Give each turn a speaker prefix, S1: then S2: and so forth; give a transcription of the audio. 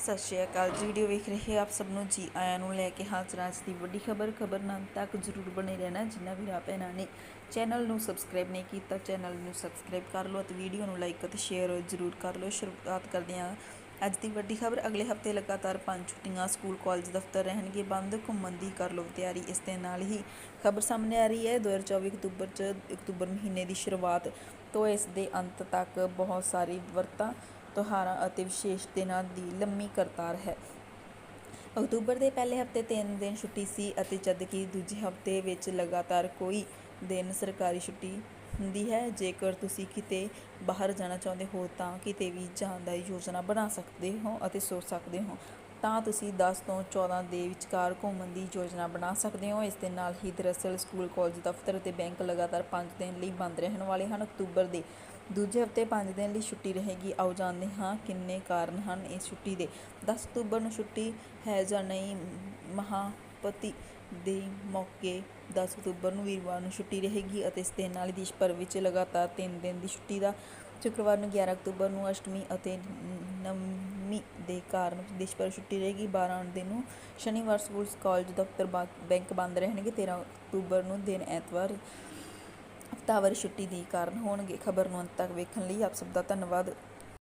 S1: ਸਤਿ ਸ਼੍ਰੀ ਅਕਾਲ ਜੀ ਵੀਡੀਓ ਵੇਖ ਰਹੇ ਆਪ ਸਭ ਨੂੰ ਜੀ ਆਇਆਂ ਨੂੰ ਲੈ ਕੇ ਹਾਜ਼ਰ ਅੱਜ ਦੀ ਵੱਡੀ ਖਬਰ ਖਬਰ ਤੱਕ ਜ਼ਰੂਰ ਬਣੇ ਰਹਿਣਾ ਜਿਨ੍ਹਾਂ ਵੀਰਾਂ ਭੈਣਾਂ ਨੇ। ਚੈਨਲ ਨੂੰ ਸਬਸਕ੍ਰਾਈਬ ਨਹੀਂ ਕੀਤਾ ਚੈਨਲ ਨੂੰ ਸਬਸਕ੍ਰਾਈਬ ਕਰ ਲਓ ਅਤੇ ਵੀਡੀਓ ਨੂੰ ਲਾਈਕ ਅਤੇ ਸ਼ੇਅਰ ਜ਼ਰੂਰ ਕਰ ਲਓ। ਸ਼ੁਰੂਆਤ ਕਰਦੇ ਹਾਂ ਅੱਜ ਦੀ ਵੱਡੀ ਖਬਰ। ਅਗਲੇ ਹਫ਼ਤੇ ਲਗਾਤਾਰ ਪੰਜ ਛੁੱਟੀਆਂ ਸਕੂਲ ਕਾਲਜ ਦਫ਼ਤਰ ਰਹਿਣਗੇ ਬੰਦ, ਘੁੰਮਣ ਦੀ ਕਰ ਲਓ ਤਿਆਰੀ। ਇਸ ਦੇ ਨਾਲ ਹੀ ਖਬਰ ਸਾਹਮਣੇ ਆ ਰਹੀ ਹੈ। 2024 ਅਕਤੂਬਰ ਚ ਅਕਤੂਬਰ ਮਹੀਨੇ ਦੀ ਸ਼ੁਰੂਆਤ ਤੋਂ ਇਸ ਦੇ ਅੰਤ ਤੱਕ ਬਹੁਤ ਸਾਰੀ ਵਰਤਾਂ ਤਿਉਹਾਰਾਂ ਅਤੇ ਵਿਸ਼ੇਸ਼ ਦਿਨਾਂ ਦੀ ਲੰਮੀ ਕਰਤਾਰ ਹੈ। ਅਕਤੂਬਰ ਦੇ ਪਹਿਲੇ ਹਫ਼ਤੇ 3 ਦਿਨ ਛੁੱਟੀ ਸੀ ਅਤੇ ਜਦਕਿ ਦੂਜੇ ਹਫ਼ਤੇ ਵਿੱਚ ਲਗਾਤਾਰ ਕੋਈ ਦਿਨ ਸਰਕਾਰੀ ਛੁੱਟੀ ਹੁੰਦੀ ਹੈ। ਜੇਕਰ ਤੁਸੀਂ ਕਿਤੇ ਬਾਹਰ ਜਾਣਾ ਚਾਹੁੰਦੇ ਹੋ ਤਾਂ ਕਿਤੇ ਵੀ ਜਾਣ ਦਾ ਯੋਜਨਾ ਬਣਾ ਸਕਦੇ ਹੋ ਅਤੇ ਸੋਚ ਸਕਦੇ ਹੋ। ਤਾਂ ਤੁਸੀਂ 10 ਤੋਂ 14 ਦੇ ਵਿਚਕਾਰ ਘੁੰਮਣ ਦੀ ਯੋਜਨਾ ਬਣਾ ਸਕਦੇ ਹੋ। ਇਸ ਦੇ ਨਾਲ ਹੀ ਦਰਅਸਲ ਸਕੂਲ, ਕਾਲਜ, ਦਫ਼ਤਰ ਅਤੇ ਬੈਂਕ ਲਗਾਤਾਰ 5 ਦਿਨ ਲਈ ਬੰਦ ਰਹਿਣ ਵਾਲੇ ਹਨ। ਅਕਤੂਬਰ ਦੇ ਦੂਜੇ ਹਫ਼ਤੇ 5 ਦਿਨ ਲਈ ਛੁੱਟੀ ਰਹੇਗੀ। ਆਓ ਜਾਣਦੇ ਹਾਂ ਕਿੰਨੇ ਕਾਰਨ ਹਨ ਇਸ ਛੁੱਟੀ ਦੇ। 10 ਅਕਤੂਬਰ ਨੂੰ ਛੁੱਟੀ ਹੈ ਜਾਂ ਨਹੀਂ, ਮਹਾਪਤੀ ਦੇ ਮੌਕੇ 10 ਅਕਤੂਬਰ ਨੂੰ ਵੀਰਵਾਰ ਨੂੰ ਛੁੱਟੀ ਰਹੇਗੀ ਅਤੇ ਇਸ ਦੇ ਨਾਲ ਹੀ ਦੇਸ਼ ਭਰ ਵਿੱਚ ਲਗਾਤਾਰ 3 ਦਿਨ ਦੀ ਛੁੱਟੀ ਦਾ ਸ਼ੁੱਕਰਵਾਰ ਨੂੰ 11 ਅਕਤੂਬਰ ਨੂੰ ਅਸ਼ਟਮੀ ਅਤੇ ਨਵ ਨਵਮੀ ਦੇ ਕਾਰਨ ਦੇਸ਼ ਭਰ ਛੁੱਟੀ ਰਹੇਗੀ। 12 ਦਿਨ ਨੂੰ ਸ਼ਨੀਵਾਰ ਸਕੂਲ, ਕਾਲਜ, ਦਫ਼ਤਰ ਬੈਂਕ ਬੰਦ ਰਹਿਣਗੇ। 13 ਅਕਤੂਬਰ ਨੂੰ ਦਿਨ ਐਤਵਾਰ ਹਫ਼ਤਾਵਾਰੀ ਛੁੱਟੀ ਦੇ ਕਾਰਨ ਹੋਣਗੇ। ਖਬਰ ਨੂੰ ਅੰਤ ਤੱਕ ਵੇਖਣ ਲਈ ਆਪ ਸਭ ਦਾ ਧੰਨਵਾਦ।